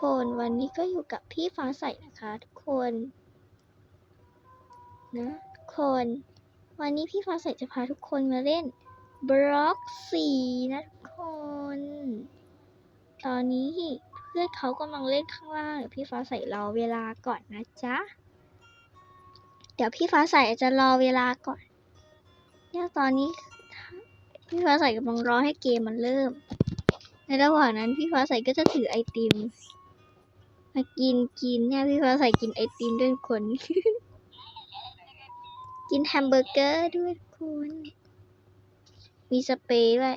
คนวันนี้ก็อยู่กับพี่ฟ้าใสนะคะทุกคนนะทุกคน วันนี้พี่ฟ้าใสจะพาทุกคนมาเล่นบล็อกสี่นะทุกคน ตอนนี้เพื่อนเขากำลังเล่นข้างล่างเดี๋ยวพี่ฟ้าใสรอเวลาก่อนนะจ๊ะ เดี๋ยวพี่ฟ้าใสจะรอเวลาก่อนเนี่ยตอนนี้พี่ฟ้าใสกำลังรอให้เกมมันเริ่ม ในระหว่างนั้นพี่ฟ้าใสก็จะถือไอติม มากินกินเนี่ยพี่ฟ้าใส่กินไอติมด้วยคน กินแฮมเบอร์เกอร์ด้วยทุกคนมีสเปรย์ด้วย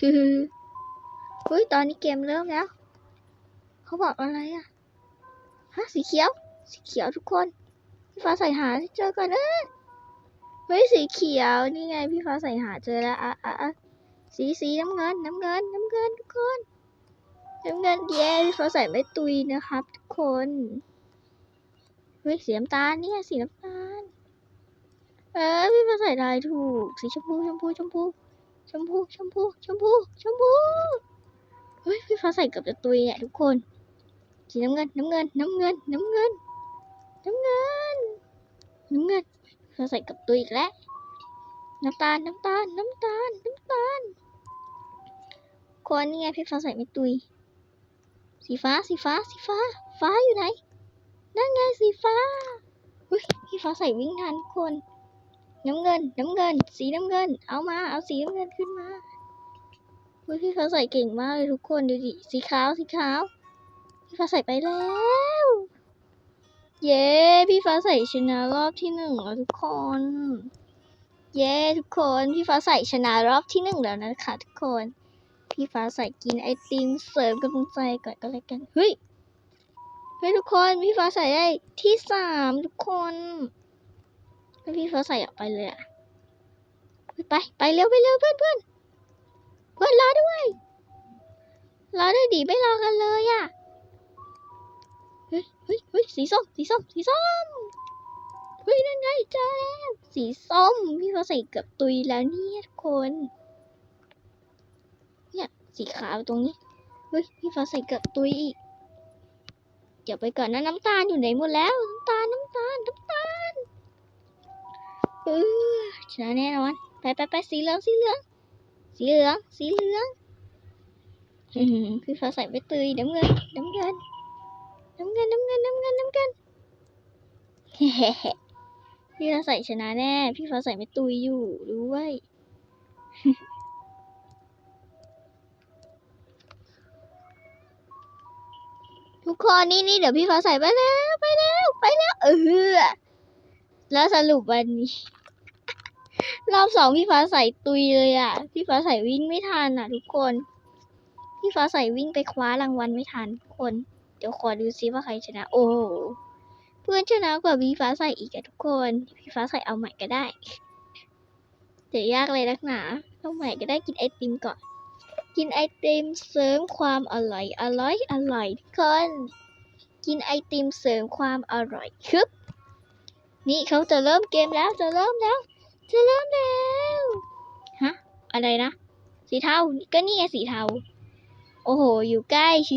คือเฮ้ย ตอนนี้เกมเริ่มแล้ว เขาบอกอะไรอะฮะ สีเขียว สีเขียวทุกคน ฟ้าใส่หาเจอก่อนเอ้ยเฮ้ยสีเขียวนี่ไงพี่ฟ้าใส่หาเจอแล้วอะอะอะสีสีน้ำเงินน้ำเงินน้ำเงินทุกคนน้ำเงินเย้พี่ฟ้าใส่ไม่ตุยนะครับ ทุกคนเฮ้ยสีน้ำตาลเนี่ยสีน้ำตาลเออพี่ฟ้าใส่ได้ถูก สีชมพูชมพูชมพูชมพูชมพูชมพูชมพูเฮ้ยพี่ฟ้าใส่เกือบจะตุยเนี่ยทุกคนสีน้ำเงินน้ำเงินน้ำเงินน้ำเงิน น้ำเงินเราใส่กับตุยอีกแล้ว น้ำตาล น้ำตาล น้ำตาล น้ำตาลคนนี่ไงพี่ฟ้าใส่ไม่ตุย สีฟ้า สีฟ้า สีฟ้า ฟ้าอยู่ไหน นั่นไงสีฟ้าอุ้ยพี่ฟ้าใส่วิ่งทันคน น้ำเงิน น้ำเงิน สีน้ำเงิน เอามา เอาสีน้ำเงินขึ้นมาอุ้ยพี่ฟ้าใส่เก่งมากเลยทุกคนดูดิ สีขาว สีขาว พี่ฟ้าใส่ไปแล้ว พี่ฟ้าใสชนะรอบที่หนึ่งแล้วทุกคน เย้ทุกคนพี่ฟ้าใสชนะรอบที่หนึ่งแล้วนะคะทุกคน พี่ฟ้าใสกินไอติมเสริมกำลังใจก่อนก็แล้วกันเฮ้ยเฮ้ยทุกคนพี่ฟ้าใสได้ที่สามทุกคนแล้วพี่ฟ้าใสออกไปเลยอะไปไปเร็วไปเร็วเพื่อนเพื่อนเพื่อนรอด้วยรอด้วยดีไม่รอกันเลยอะ เฮ้ยเฮ้ยสีส้ม สีส้ม สีส้ม เฮ้ย นั่นไงเจอแล้วสีส้ม พี่เขาใส่เกือบตุยแล้วเนี่ยทุกคน เนี่ย สีขาวตรงนี้ เฮ้ย พี่ฟ้าใส่เกือบตุยอีกเดี๋ยวไปก่อนนะน้ำตาลอยู่ไหนหมดแล้ว น้ำตาล น้ำตาล น้ำตาล เออชนะแน่นอน ไปไปไปสีเหลือง สีเหลือง สีเหลือง สีเหลือง พี่ฟ้าใส่ไปตุยน้ำเงินน้ำเงิน น้ำเงินน้ำเงินน้ำเงินน้ำเงินเฮ้พี่ฟ้าใสชนะแน่ พี่ฟ้าใสไม่ตุยอยู่ด้วยทุกคนนี่นี่เดี๋ยวพี่ฟ้าใสไปแล้วไปแล้วไปแล้วเออแล้วสรุปวันนี้ รอบสองพี่ฟ้าใสตุยเลยอะ พี่ฟ้าใสวิ่งไม่ทันอะ ทุกคน พี่ฟ้าใสวิ่งไปคว้ารางวัลไม่ทันทุกคน ดี๋ยวขอดูซิว่าใครชนะ โอ้ เพื่อนชนะกว่าพี่ฟ้าใสอีกอะทุกคนพี่ฟ้าใสเอาใหม่ก็ได้ เดี๋ยวยากเลยนักหนาเอาใหม่ก็ได้กินไอติมก่อน กินไอติมเสริมความอร่อย อร่อย อร่อยทุกคน กินไอติมเสริมความอร่อยคึบนี่เขาจะเริ่มเกมแล้วจะเริ่มแล้ว จะเริ่มแล้ว ฮะ อะไรนะ สีเทา ก็นี่ไงสีเทา โอ้โห อยู่ใกล้ ชิ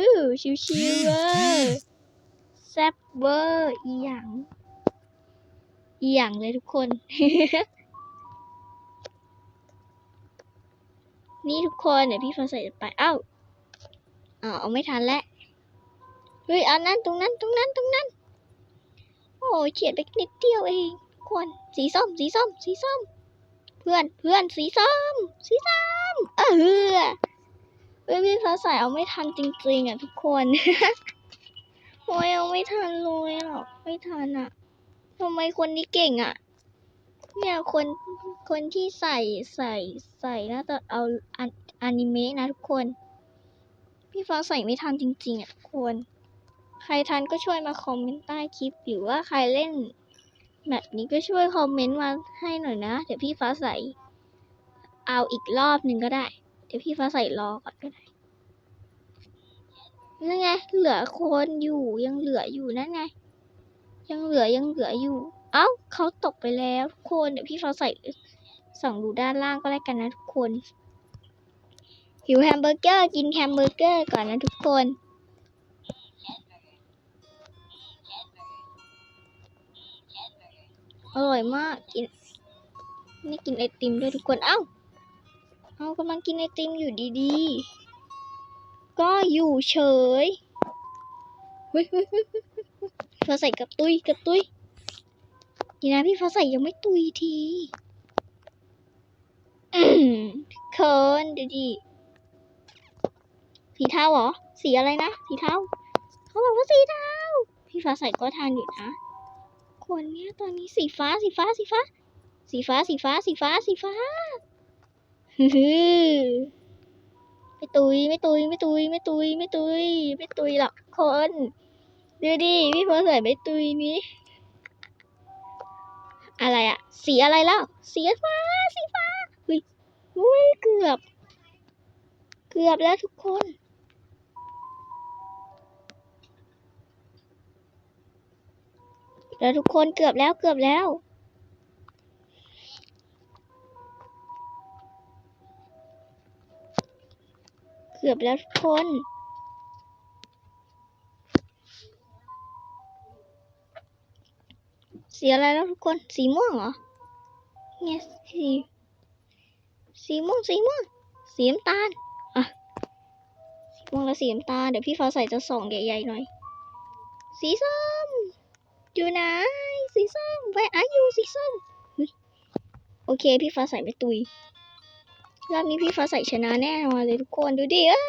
วๆชิวๆเวอร์แซ่บเวอร์อีหยังอีหยังเลยทุกคน นี่ทุกคน เดี๋ยวพี่ฟ้าใสจะไป เอ้าอ๋อเอาไม่ทันแล้ว เฮ้ยเอานั่นตรงนั้นตรงนั้นตรงนั้น โอ้เฉียดไปนิดเดียวเองทุกคนสีส้ม สีส้ม สีส้ม เพื่อนเพื่อนสีส้ม สีส้ม เออ เฮ้ยพี่ฟ้าใสเอาไม่ทันจริงๆอะทุกคนโอ้ยเอาไม่ทันเลยหรอกไม่ทันอะทำไมคนนี้เก่งอะ เนี่ยคนคนที่ใส่ใส่ใส่น่าจะเอาอันอนิเมะนะทุกคน พี่ฟ้าใส่ไม่ทันจริงๆอะทุกคน ใครทันก็ช่วยมาคอมเมนต์ใต้คลิป หรือว่าใครเล่นแบบนี้ก็ช่วยคอมเมนต์มาให้หน่อยนะ เดี๋ยวพี่ฟ้าใสเอาอีกรอบหนึ่งก็ได้ เดี๋ยวพี่ฟ้าใส่รอก่อนก็ได้นั่นไง เหลือคนอยู่ยังเหลืออยู่นั่นไง ยังเหลือยังเหลืออยู่ เอ้าเขาตกไปแล้วทุกคนเดี๋ยวพี่ฟ้าใส่ส่องดูด้านล่างก็แล้วกันนะทุกคน หิวแฮมเบอร์เกอร์กินแฮมเบอร์เกอร์ก่อนนะทุกคนอร่อยมากกินนี่กินไอติมด้วยทุกคน เอ้า เอากำลังกินไอติมอยู่ดีๆ ก็อยู่เฉยฟ้าใสกับตุยกับตุยดีนะพี่ฟ้าใสยังไม่ตุยทีเคินดูดิสีเทาเหรอ สีอะไรนะ สีเทาเขาบอกว่าสีเทาพี่ฟ้าใสก็ทานอยู่นะคนเนี้ยตอนนี้สีฟ้าสีฟ้าสีฟ้า สีฟ้าสีฟ้าสีฟ้าสีฟ้า ไม่ตุยไม่ตุยไม่ตุยไม่ตุยไม่ตุยไม่ตุยหรอกคนดูดิพี่ฟ้าใสไม่ตุยนี้อะไรอะสีอะไรแล้วสีฟ้าสีฟ้าเฮ้ยเฮ้ยเกือบ เกือบแล้วทุกคนแล้วทุกคนเกือบแล้วเกือบแล้ว กือบแล้วทุกคนสีอะไรแล้วทุกคน สีม่วงเหรอ เนี่ยสี สีม่วง สีม่วง สีน้ำตาล อะ สีม่วงและสีน้ำตาล เดี๋ยวพี่ฟ้าใส่จะส่องใหญ่ๆหน่อย สีส้ม อยู่ไหน สีส้มไปอะอยู่สีส้ม โอเค พี่ฟ้าใส่ไม่ตุย รอบนี้พี่ฟ้าใสชนะแน่นอนเลยทุกคนดูดิเอ้ย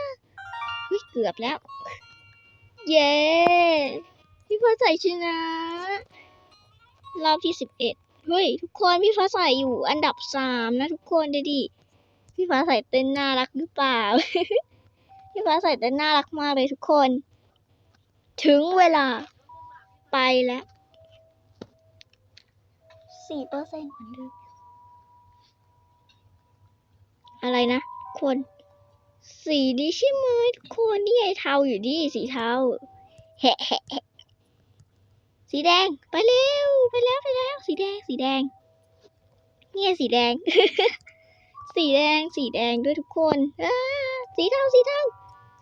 เฮ้ยเกือบแล้ว เย้พี่ฟ้าใสชนะ รอบที่สิบเอ็ดเฮ้ยทุกคนพี่ฟ้าใสอยู่อันดับสามนะทุกคนดูดิพี่ฟ้าใสเต้นน่ารักหรือเปล่า พี่ฟ้าใสเต้นน่ารักมากเลยทุกคน ถึงเวลาไปแล้วสี่เปอร์เซ็นต์เหมือนเดิม อะไรนะคนสีนี้ใช่ไหมทุกคนนี่ไอเทาอยู่ดิสีเทาแฮะแฮะแฮะสีแดงไปเร็วไปแล้วไปแล้ว สีแดงสีแดงเนี่ไงสีแดง สีแดงสีแดงด้วยทุกคนสีเทาสีเทา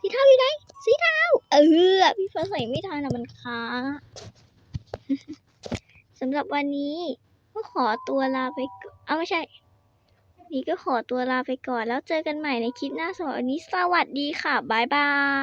สีเทาอยู่ไหนสีเทาเออพี่ฟ้าใส่ไม่ทันอะมันค้าสำหรับวันนี้ก็ขอตัวลาไปอนเอาไม่ใช่ นี่ก็ขอตัวลาไปก่อนแล้วเจอกันใหม่ในคลิปหน้าสำหรับวันนี้สวัสดีค่ะ บ๊ายบาย